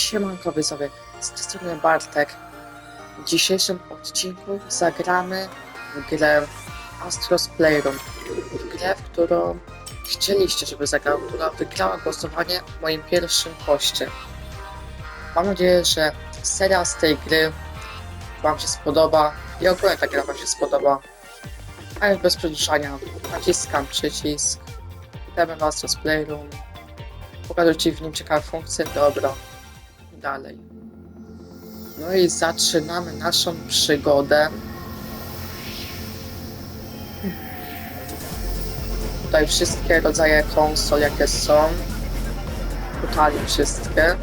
Siemanko widzowie, z tej strony Bartek. W dzisiejszym odcinku zagramy w grę Astros Playroom. W grę, w którą chcieliście, żeby zagrał, która wygrała głosowanie w moim pierwszym poście. Mam nadzieję, że seria z tej gry Wam się spodoba i ogólnie ta gra Wam się spodoba. A już bez przedłużania naciskam przycisk. Witamy w Astros Playroom. Pokażę Ci w nim ciekawe funkcje. Dobra. Dalej. No i zaczynamy naszą przygodę. Tutaj wszystkie rodzaje konsol, jakie są. Tutaj wszystkie.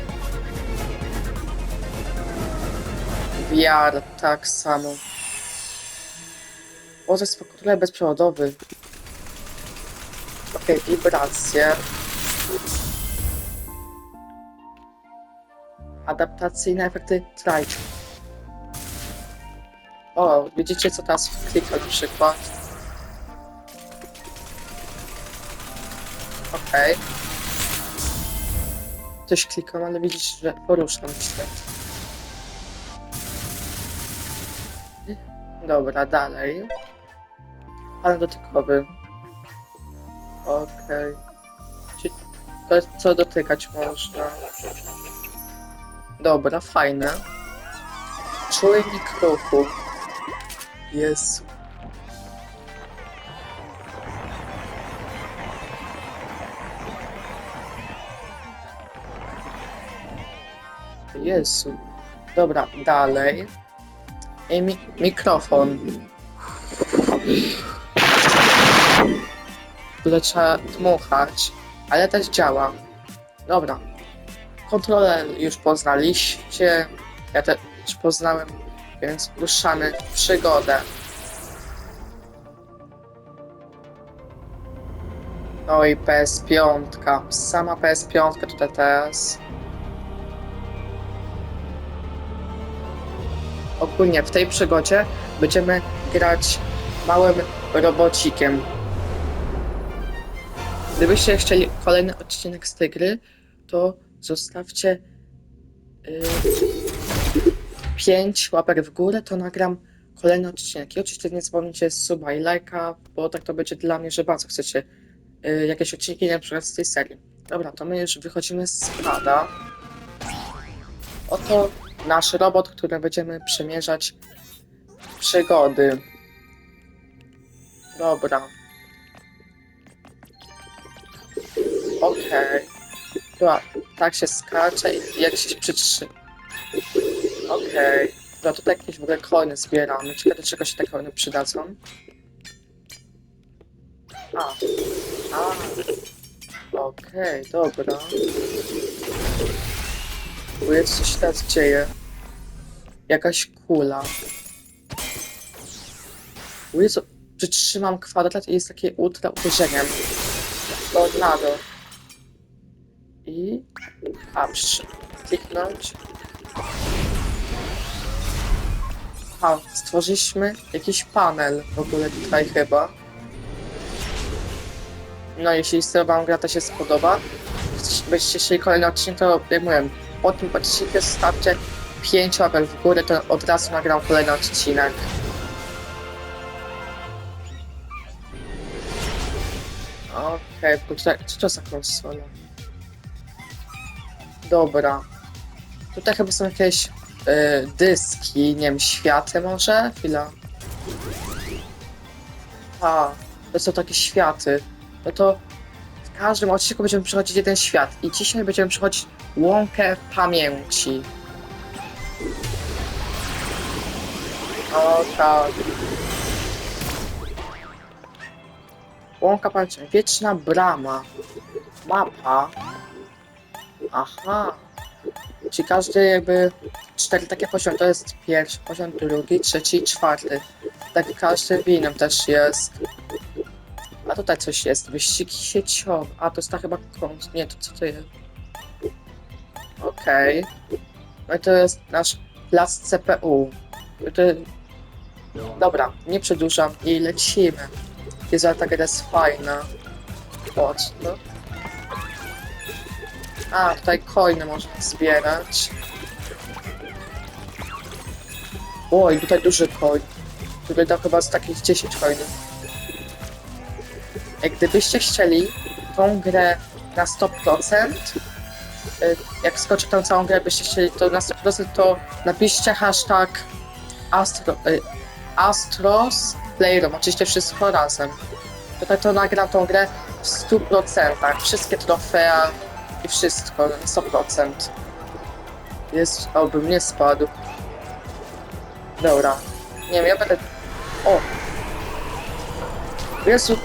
VR tak samo. Zespół kontroler bezprzewodowy. Okej, wibracje. Adaptacyjne efekty trajczu. O, widzicie co teraz klikam na przykład. Okej. Coś klikam, ale widzisz, że poruszam się. Dobra, dalej. Ale dotykowy. Okej. Czy to jest co dotykać można? Dobra, fajne. Czujnik ruchu. Jezu. Jezu. Dobra, dalej. I mi mikrofon. Trzeba dmuchać, ale też działa. Dobra. Kontrolę już poznaliście, ja też poznałem, więc ruszamy w przygodę. No i PS5, sama PS5 tutaj teraz. Ogólnie w tej przygodzie będziemy grać małym robocikiem. Gdybyście chcieli kolejny odcinek z tej gry, to zostawcie 5 łapek w górę, to nagram kolejny odcinek. I oczywiście nie zapomnijcie suba i lajka, bo tak to będzie dla mnie, że bardzo chcecie y, jakieś odcinki na przykład z tej serii. Dobra, to my już wychodzimy z pada. Oto nasz robot, który będziemy przemierzać przygody. Dobra. Okej. Dobra, tak się skacze i jak się przytrzyma. Okej. Dobra, tutaj jakieś w ogóle coiny zbieramy. Ciekawe, czego się te coiny przydadzą. A. A. Okej, dobra. Tu jest coś teraz dzieje. Jakaś kula. Jezu, przytrzymam kwadrat i jest takie ultra uderzeniem. Tornado. I... Przy... kliknąć. A, stworzyliśmy jakiś panel w ogóle tutaj chyba. No, jeśli wam gra to się spodoba, będziecie chcieli kolejny odcinek, to jak mówiłem, po tym odcinku stawcie 5 łapek w górę, to od razu nagram kolejny odcinek. Okej, okay, co to za konsola? Dobra. Tutaj chyba są jakieś y, dyski, nie wiem, światy może? Chwila. A, to są takie światy. No to w każdym odcinku będziemy przechodzić jeden świat i dzisiaj będziemy przechodzić łąkę pamięci. O tak. Łąka pamięci. Wieczna brama. Mapa. Aha. Czyli każdy jakby cztery takie poziomy. To jest pierwszy poziom, drugi, trzeci i czwarty. Tak każdy w innym też jest. A tutaj coś jest. Wyścigi sieciowe. A to jest ta chyba kąt. Nie, to co to jest? Okej. No i to jest nasz plac CPU. To... Dobra, nie przedłużam i lecimy. Jezu, ale ta gra jest fajna. Chodź, no. A, tutaj coiny można zbierać. Oj, tutaj duży coin. Tutaj dał chyba z takich 10 coinów. Jak gdybyście chcieli tą grę na 100%, y, jak skoczy tą całą grę, byście chcieli to na 100%, to napiszcie hashtag Astro, y, Astros Playroom, oczywiście wszystko razem. Tutaj to nagram tą grę w 100%, wszystkie trofea i wszystko, na 100%. Jest, obym nie spadł. Dobra. Nie wiem, ja będę... O! Jezu!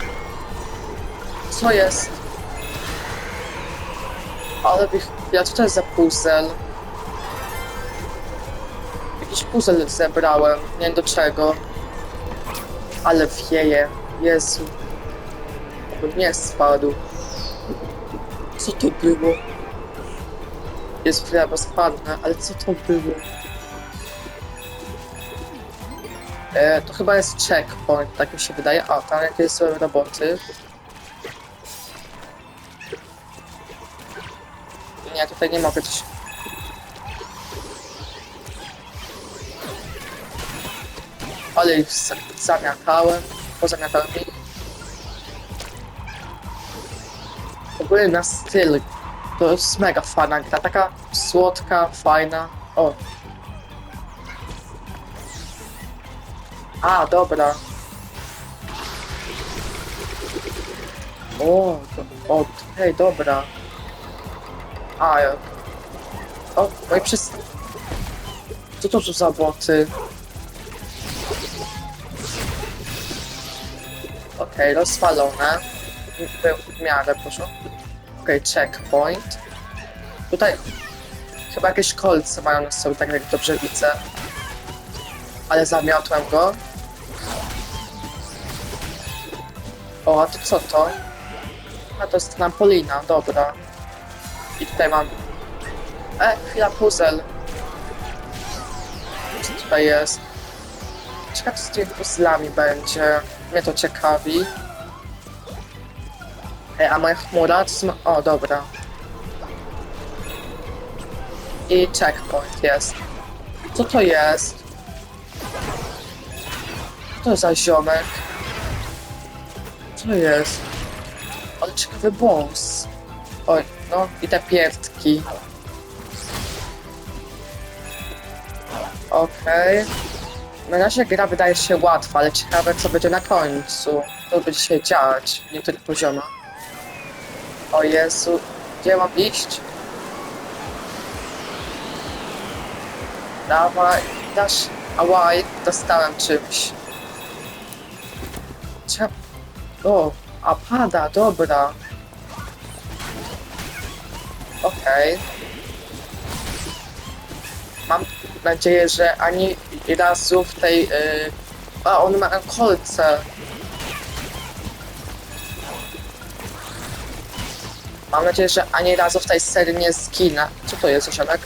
Co jest? Ale bych... Ja jest za puzzle? Jakiś puzzle zebrałem, nie wiem do czego. Ale wieje. Jezu. Obym nie spadł. Co to było? Jest chwila, spadnę, ale co to było? E, to chyba jest checkpoint, tak mi się wydaje. A, tam jakieś są roboty. Nie, tutaj nie mogę coś... Ale ich za- zamiatałem, pozamiatałem ich. W ogóle na styl. To jest mega fajna gra, taka słodka, fajna. O. A, dobra. O, o, hej, dobra. A, ja... O, no i przez... Co to tu za boty? Okej, rozwalone. Był w miarę porządku. Okej, checkpoint. Tutaj chyba jakieś kolce mają na sobie, tak jak dobrze widzę. Ale zamiotłem go. O, a to co to? A to jest trampolina, dobra. I tutaj mam... E, chwila, puzzle. Co tutaj jest? Ciekawe, co z tymi puzzlami będzie. Mnie to ciekawi. Ej, a moja chmura są... O, dobra. I checkpoint jest. Co to jest? Co to za ziomek? Co jest? Ale ciekawy boss. Oj, no i te pierdki. Okej. Na razie gra wydaje się łatwa, ale ciekawe co będzie na końcu. Co będzie się dziać w niektórych poziomach. O Jezu, gdzie mam iść? Dawaj, dasz. Ałaj, dostałem czymś. Trzeba... O, a pada, dobra. Okej. Mam nadzieję, że ani razu w tej... Yy... A, on ma kolce. Mam nadzieję, że ani razu w tej serii nie zginę. Co to jest, osiadek?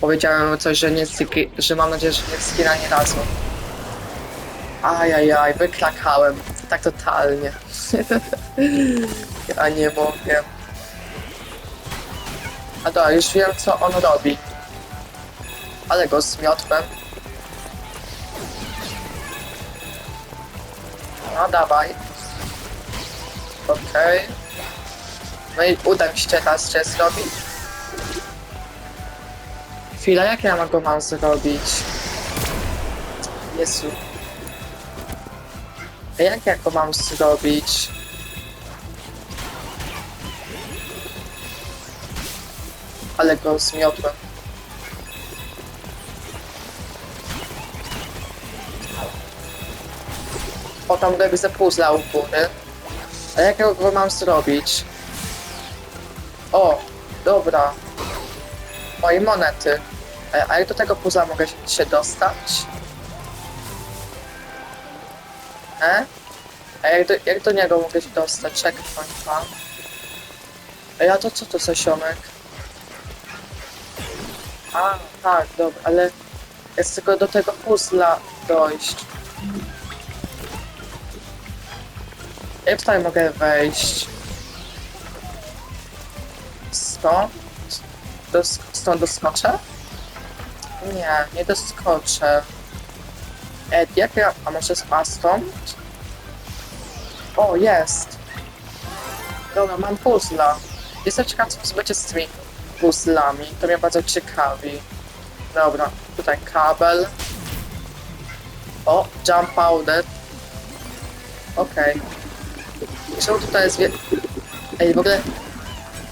Powiedziałem coś, że nie zgi- że mam nadzieję, że nie zginę ani razu. Ajajaj, wykrakałem. Tak totalnie. ja nie mogę. A dobra, już wiem co on robi. Ale go zmiotłem. No dawaj. Okej. No i uda mi się teraz cię zrobić. Chwila, jak ja go mam zrobić? Jezu. A jak ja go mam zrobić? Ale go zmiotłem. O, tam jakby zapuzla u góry. A jak ja go mam zrobić? O, dobra. Moje monety. E, A jak do tego puzzla mogę się dostać? E? A jak do, jak do niego mogę się dostać? Czekaj, pan. Ej, a to co to za ziomek? A, tak, dobra, ale jest tylko do tego puzzla dojść. Jak tutaj mogę wejść? stąd? Dos stąd doskoczę? Nie, nie doskoczę. E, jak ja... A może z A stąd? O, jest. Dobra, mam puzzla. Jestem ciekaw, co będzie z tymi puzzlami. To mnie bardzo ciekawi. Dobra, tutaj kabel. O, jump powder. Okej. Czemu tutaj jest wie... Ej, w ogóle...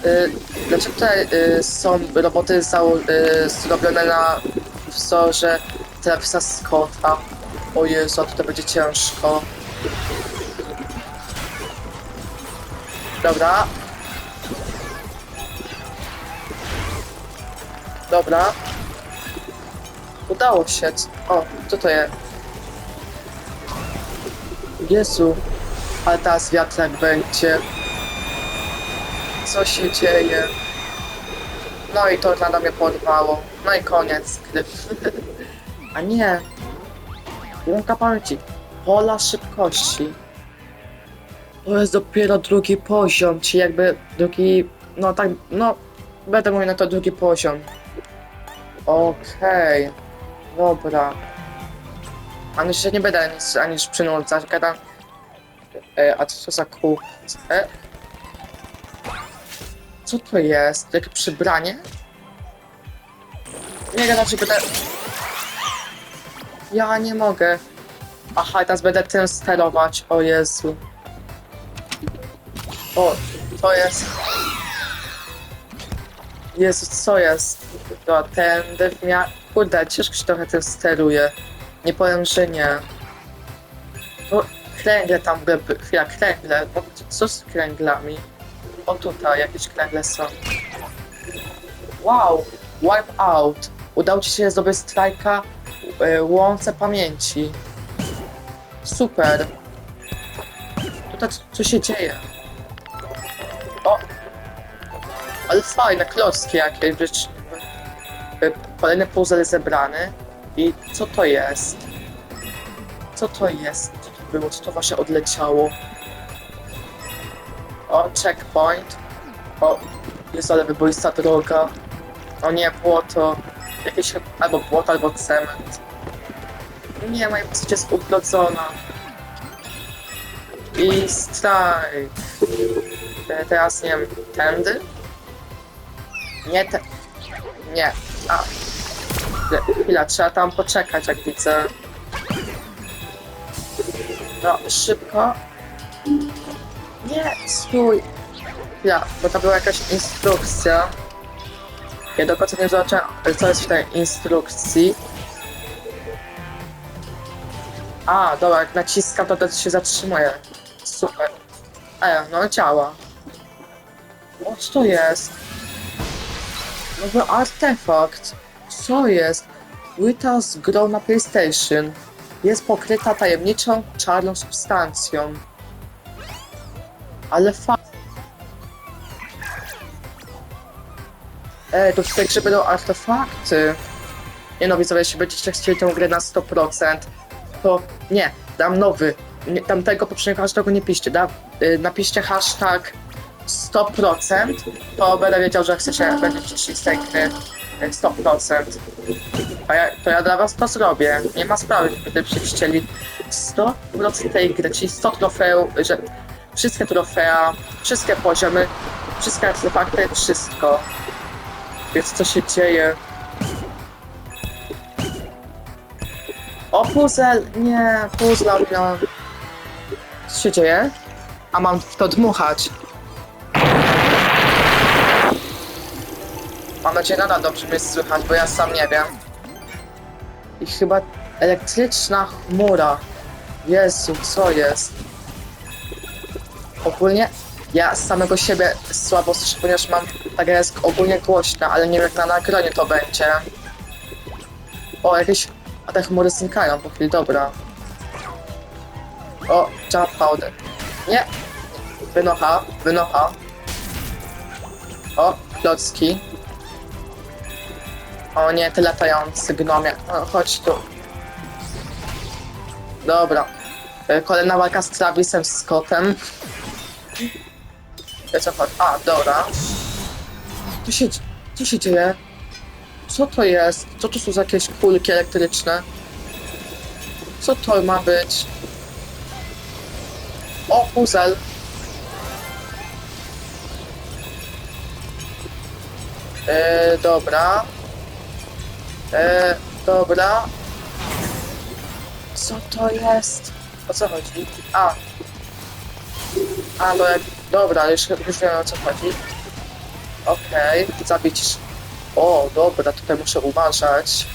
Y, dlaczego tutaj y, są roboty zało- y, zrobione na wzorze Travisa Scotta? O Jezu, tutaj będzie ciężko. Dobra. Dobra. Udało się. O, co to jest? Jezu. Ale teraz wiatrak będzie. Co się dzieje? No i tornado mnie porwało. No i koniec. A nie. Łąka pamięci. Pola szybkości. To jest dopiero drugi poziom, czyli jakby drugi... No tak, no... Będę mówił na to drugi poziom. Okej. Dobra. Ani się nie będę nic, ani już przynudzać, gadam... E, a co za kół? E? Co to jest? Jakie przybranie? Nie gadam, że będę... Ja nie mogę. Aha, teraz będę tym sterować. O Jezu. O, to jest... Jezu, co jest? To tędy w mia... Kurde, ciężko się trochę tym steruje. Nie powiem, że nie. To kręgle tam były... Chwila, kręgle. Co z kręglami? O tutaj, jakieś kręgle są. Wow! Wipe out. Udało ci się zdobyć strajka y, łące pamięci. Super. Tutaj co- się dzieje? O! Ale fajne, klocki jakieś. Y, Kolejny puzzle zebrany. I co to jest? Co to jest? Było? Co to właśnie odleciało? O, checkpoint. O, jest ale wyboista droga. O nie, błoto. Jakieś albo błoto, albo cement. Nie, moja postać jest ublodzona. I strajk. E, Teraz nie wiem, tędy? Nie te... Nie. A. Chwila, trzeba tam poczekać, jak widzę. No, szybko. Nie, stój. Ja, bo to była jakaś instrukcja. Ja do końca nie zobaczyłem, co jest w tej instrukcji. A, dobra, jak naciskam, to to się zatrzymuje. Super. E, no działa. O, co to jest? Nowy artefakt. Co jest? Płyta z grą na PlayStation. Jest pokryta tajemniczą, czarną substancją. Ale fa... Ej, to w tej grze będą artefakty. Nie no, widzowie, jeśli będziecie chcieli tę grę na 100%, to nie, dam nowy. Nie, tamtego poprzedniego hashtagu nie piszcie. Da, y, napiszcie hashtag 100%, to będę wiedział, że chcecie, będziecie szli z tej gry y, 100%. Ja, to ja dla was to zrobię. Nie ma sprawy, gdybyście chcieli 100% tej gry, czyli 100 trofeów, że wszystkie trofea, wszystkie poziomy, wszystkie artefakty, wszystko. Więc co się dzieje? O, puzzle! Nie, puzzle miałem. Co się dzieje? A mam w to dmuchać. Mam nadzieję, nadal dobrze mnie słychać, bo ja sam nie wiem. I chyba elektryczna chmura. Jezu, co jest? Ogólnie ja samego siebie słabo słyszę, ponieważ mam ta jest ogólnie głośna, ale nie wiem jak na nagraniu to będzie. O, jakieś... A te chmury znikają po chwili, dobra. O, jump powder. Nie! Wynocha, wynocha. O, klocki. O nie, ty latający gnomie. O, chodź tu. Dobra. E, Kolejna walka z Travisem Scottem. Wiecie co chodzi? A, dobra. Co się, co się dzieje? Co to jest? Co to są za jakieś kulki elektryczne? Co to ma być? O, puzel. E, dobra. E, dobra. Co to jest? O co chodzi? A. A, no jak... Dobra, już, już wiem o co chodzi. Okej, zabić... O, dobra, tutaj muszę uważać.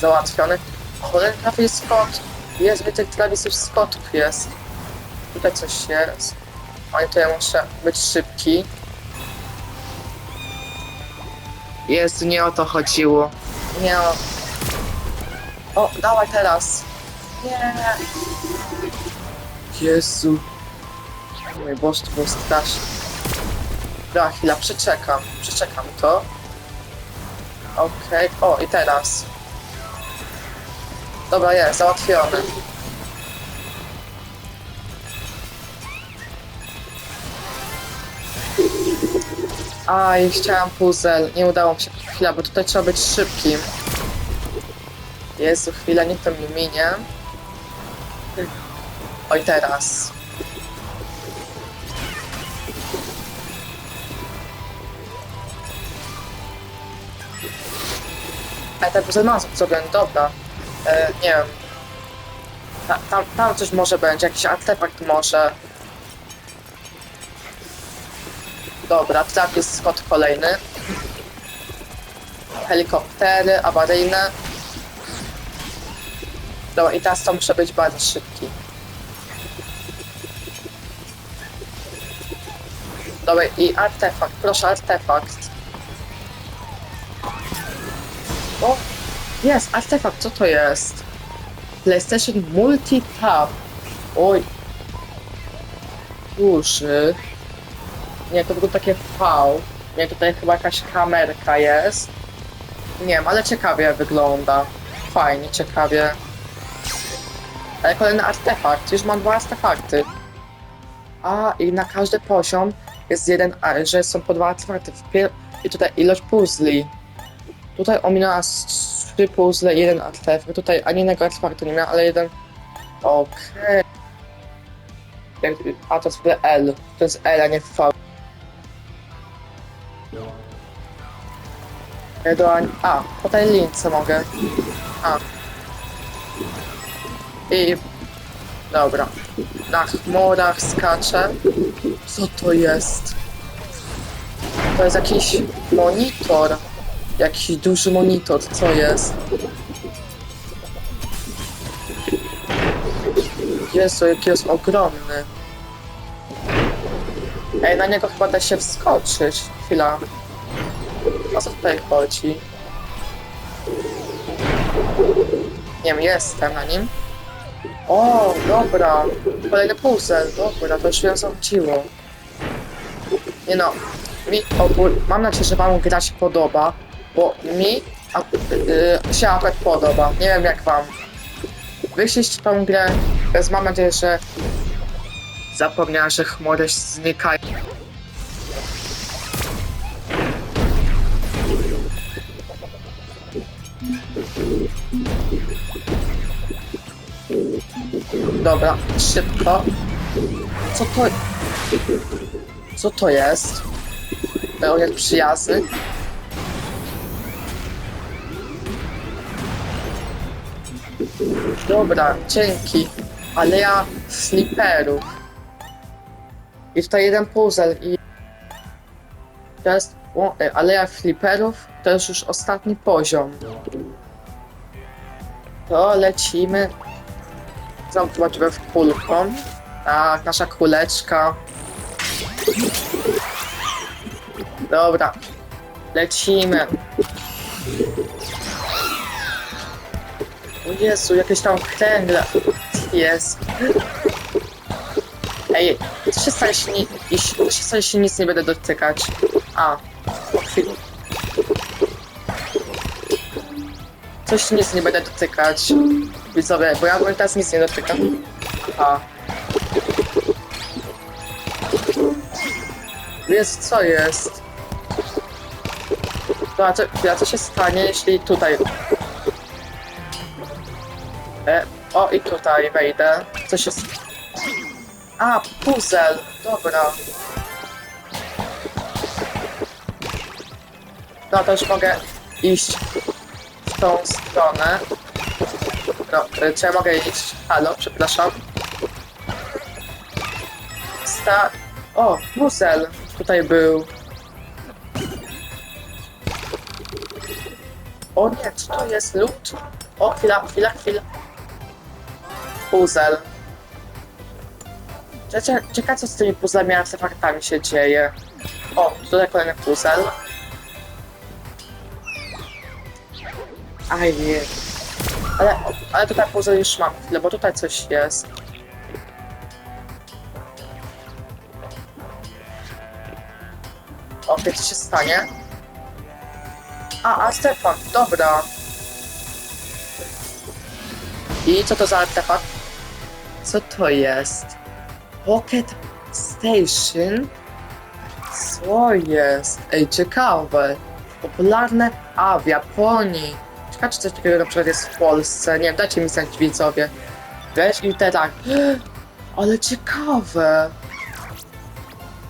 Załatwiony. Cholera, trafił Scott. Jest, więcej trawisów Scottów jest. Tutaj coś jest. Ale to ja muszę być szybki. Jest, nie o to chodziło. Nie o... O, dawaj teraz. Nie. Jezu. Mój Boże, to było straszne. Dobra, chwila, przeczekam. Przeczekam to. Okej. O, i teraz. Dobra, jest, załatwiony. Aj, chciałam puzzle. Nie udało mi się. Chwila, bo tutaj trzeba być szybkim. Jezu, chwila, niech to mi minie. Oj, teraz. Ale ten puzzle mam zrobiony, dobra. E, nie wiem. Ta, tam, tam coś może będzie, jakiś artefakt może. Dobra, trap jest skot kolejny. Helikoptery awaryjne. Dobra, i teraz to muszę być bardzo szybki. Dobra, i artefakt, proszę artefakt. O, jest, artefakt, co to jest? PlayStation Multi-Tab. Oj. Duży. Nie, to było takie V. Nie, tutaj chyba jakaś kamerka jest. Nie wiem, ale ciekawie wygląda. Fajnie, ciekawie. Ale kolejny artefakt. Już mam dwa artefakty. A, i na każdy poziom jest jeden, że są po dwa artefakty. I tutaj ilość puzli. Tutaj ominęła trzy puzzle jeden artefakt. Tutaj ani jednego artefaktu nie miała, ale jeden... Okej. Jak- A to jest L. To jest L, a nie V. do Ani... A, po tej lince mogę. A. I... Dobra. Na chmurach skaczę. Co to jest? To jest jakiś monitor. Jakiś duży monitor, co jest? Jezu, jaki jest ogromny. Ej, na niego chyba da się wskoczyć. Chwila. Co tutaj chodzi? Nie wiem, jestem na nim. O, dobra. Kolejny puzzle. Dobra, to już co chodziło. Nie no, mi ogól... Mam nadzieję, że wam gra się podoba, bo mi y, się akurat podoba. Nie wiem jak wam. Wyślijcie tą grę, więc mam nadzieję, że zapomniałem, że chmury znikają. Dobra, szybko. Co to... Co to jest? Pełen przyjazny. Dobra, dzięki. Aleja sliperów. I tutaj jeden puzzle i... To jest... O, e, aleja fliperów to jest już ostatni poziom. To lecimy. Zobaczymy w kulką. Tak, nasza kuleczka. Dobra. Lecimy. O Jezu, jakieś tam kręgle. Jest. Ej, co się stanie, jeśli, jeśli, co się stanie, jeśli nic nie będę dotykać? A, o chwilę. Coś nic nie będę dotykać. Widzowie, bo ja teraz nic nie dotykam. Aha. Jest, co jest? To, a co, a co się stanie, jeśli tutaj... E, o, i tutaj wejdę. Co się... A, puzzle. Dobra. No to już mogę iść w tą stronę. No, e, czy ja mogę iść? Halo, przepraszam. Sta... O, puzzle. Tutaj był. O nie, czy to jest lód? O, chwila, chwila, chwila. Cie- Ciekawe, co z tymi puzzlami artefaktami się dzieje. O, tutaj kolejny puzzle. Aj, nie. Ale, ale tutaj puzzle już mam chwilę, bo tutaj coś jest. Okej, co się stanie? A, artefakt, dobra. I co to za artefakt? Co to jest? Pocket Station? Co jest? Ej, ciekawe. Popularne, a w Japonii. Czy coś takiego na przykład jest w Polsce. Nie wiem, dajcie mi znać widzowie. Weź i te tak. Ale ciekawe.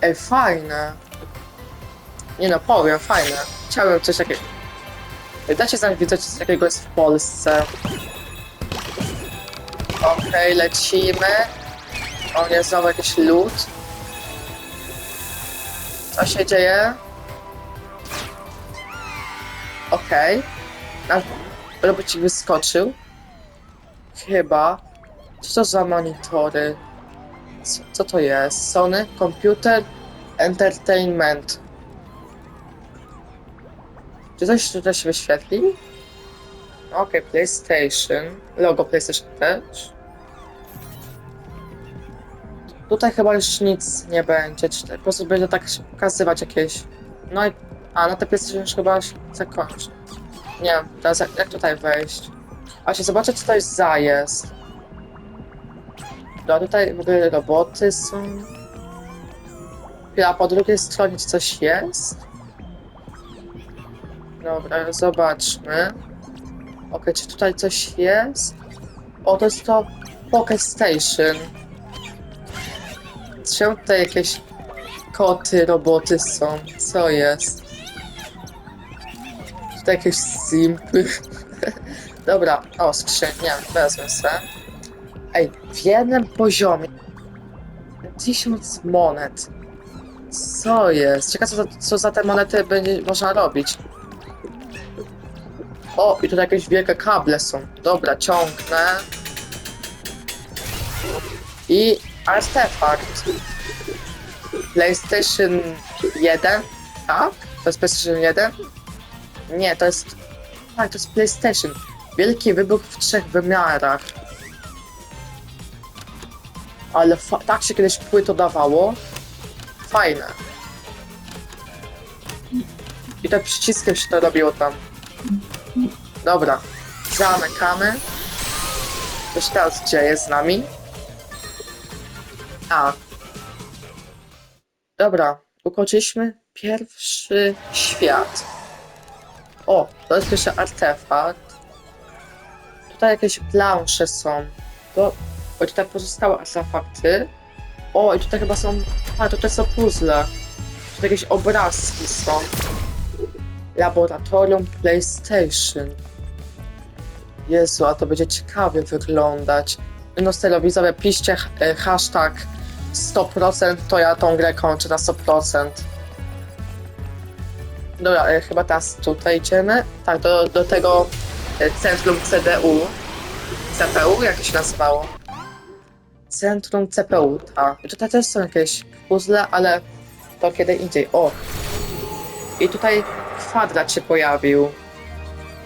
Ej, fajne. Nie no, powiem, fajne. Chciałem coś takiego. Dajcie znać widzowie, coś takiego jest w Polsce. Okej, lecimy. O nie, znowu jakiś lód. Co się dzieje? Okej. Okay. Robocik wyskoczył. Chyba. Co to za monitory? Co, co to jest? Sony Computer Entertainment. Czy coś tutaj się wyświetli? Okej, PlayStation. Logo PlayStation też. Tutaj chyba już nic nie będzie. Czy po prostu będzie tak się pokazywać jakieś. No i. A, no te PlayStation już chyba się zakończy. Nie wiem, teraz jak, jak tutaj wejść? A się zobaczę, co to jest za jest. No tutaj w ogóle roboty są. A po drugiej stronie coś jest? Dobra, zobaczmy. Okej, czy tutaj coś jest? O, to jest to Pocket Station. Czemu tutaj jakieś koty, roboty są? Co jest? Tutaj jakieś simpy. Dobra, o, skrzynia, wezmę se. Ej, w jednym poziomie tysiąc monet. Co jest? Ciekawe, co, co za te monety będzie można robić. O, i tutaj jakieś wielkie kable są. Dobra, ciągnę. I artefakt. PlayStation 1? Tak? To jest PlayStation 1? Nie, to jest... Tak, to jest PlayStation. Wielki wybuch w trzech wymiarach. Ale tak się kiedyś płyto dawało. Fajne. I tak przyciskiem się to robiło tam. Dobra, zamykamy. Co się teraz dzieje z nami? A. Dobra, ukończyliśmy pierwszy świat. O, to jest jeszcze artefakt. Tutaj jakieś plansze są. To, o, tutaj pozostałe artefakty. O, i tutaj chyba są... A, tutaj są puzzle. Tutaj jakieś obrazki są. Laboratorium PlayStation. Jezu, a to będzie ciekawie wyglądać. No serio, piszcie e, hashtag 100%, to ja tą grę kończę na 100%. Dobra, e, chyba teraz tutaj idziemy. Tak, do, do tego e, centrum CDU. CPU, jak się nazywało? Centrum CPU, tak. Tutaj też są jakieś puzzle, ale to kiedy indziej. O! I tutaj kwadrat się pojawił.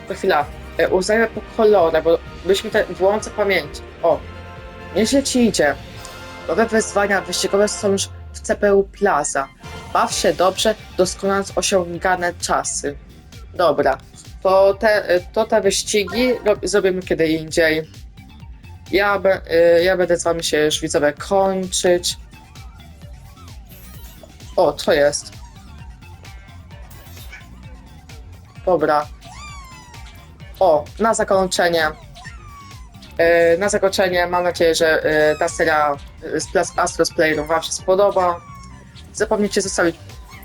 To chwila. E, Uznajmy po kolorach, bo byśmy te w łące pamięci. O! Nieźle ci idzie. Nowe wyzwania wyścigowe są już w CPU Plaza. Baw się dobrze, doskonale osiągane czasy. Dobra, to te, to te wyścigi ro- zrobimy kiedy indziej. Ja, be, e, ja będę z wami się już widzowie kończyć. O, co jest? Dobra. O, na zakończenie. E, na zakończenie mam nadzieję, że e, ta seria z Astros Playroom Wam się spodoba. Zapomnijcie zostawić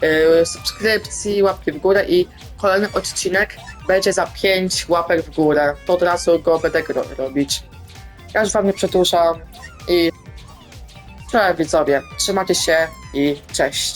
e, subskrypcji, łapki w górę i kolejny odcinek będzie za 5 łapek w górę. To od razu go będę robić. Ja już Wam nie przedłużam i cześć widzowie, trzymajcie się i cześć.